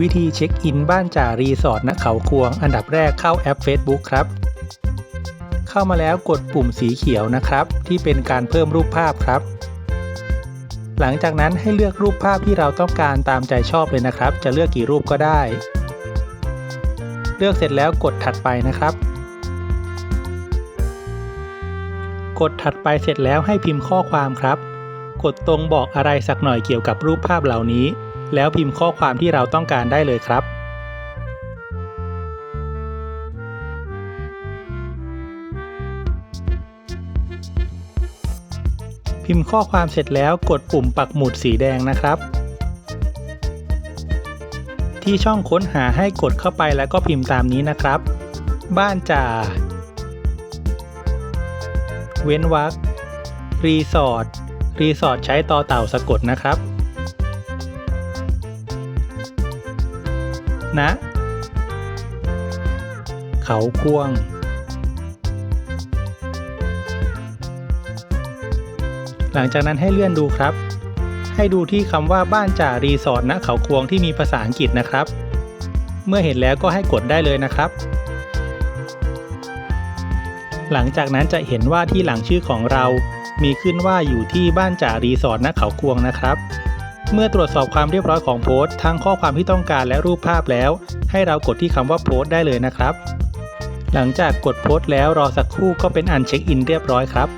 วิธีเช็คอินบ้านจ่ารีสอร์ทณเขาควง อันดับแรกเข้าแอป Facebook ครับ เข้ามาแล้วกดปุ่มสีเขียวนะครับ ที่เป็นการเพิ่มรูปภาพครับ หลังจากนั้นให้เลือกรูปภาพที่เราต้องการตามใจชอบเลยนะครับ จะเลือกกี่รูปก็ได้ เลือกเสร็จแล้วกดถัดไปนะครับ กดถัดไปเสร็จแล้วให้พิมพ์ข้อความครับ กดตรงบอกอะไรสักหน่อยเกี่ยวกับรูปภาพเหล่านี้ แล้วพิมพ์ข้อความที่เราต้องการได้เลยครับ พิมพ์ข้อความเสร็จแล้วกดปุ่มปักหมุดสีแดงนะครับ ที่ช่องค้นหาให้กดเข้าไปแล้วก็พิมพ์ตามนี้นะครับ บ้านจ่า เว้นวรรครีสอร์ทรีสอร์ทใช้ต่อเต่าสะกดนะครับ ณเขาควง หลังจากนั้นให้เลื่อนดูครับ ให้ดูที่คำว่าบ้านจ่ารีสอร์ทณเขาควงที่มีภาษาอังกฤษนะครับ เมื่อเห็นแล้วก็ให้กดได้เลยนะครับ หลังจากนั้นจะเห็นว่าที่หลังชื่อของเรา มีขึ้นว่าอยู่ที่บ้านจ่ารีสอร์ทณเขาควงนะครับ เมื่อตรวจสอบความเรียบร้อยของโพสต์ทั้งข้อความที่ต้องการและรูปภาพแล้ว ให้เรากดที่คำว่าโพสต์ได้เลยนะครับ หลังจากกดโพสต์แล้วรอสักครู่ก็เป็นอันเช็คอินเรียบร้อยครับ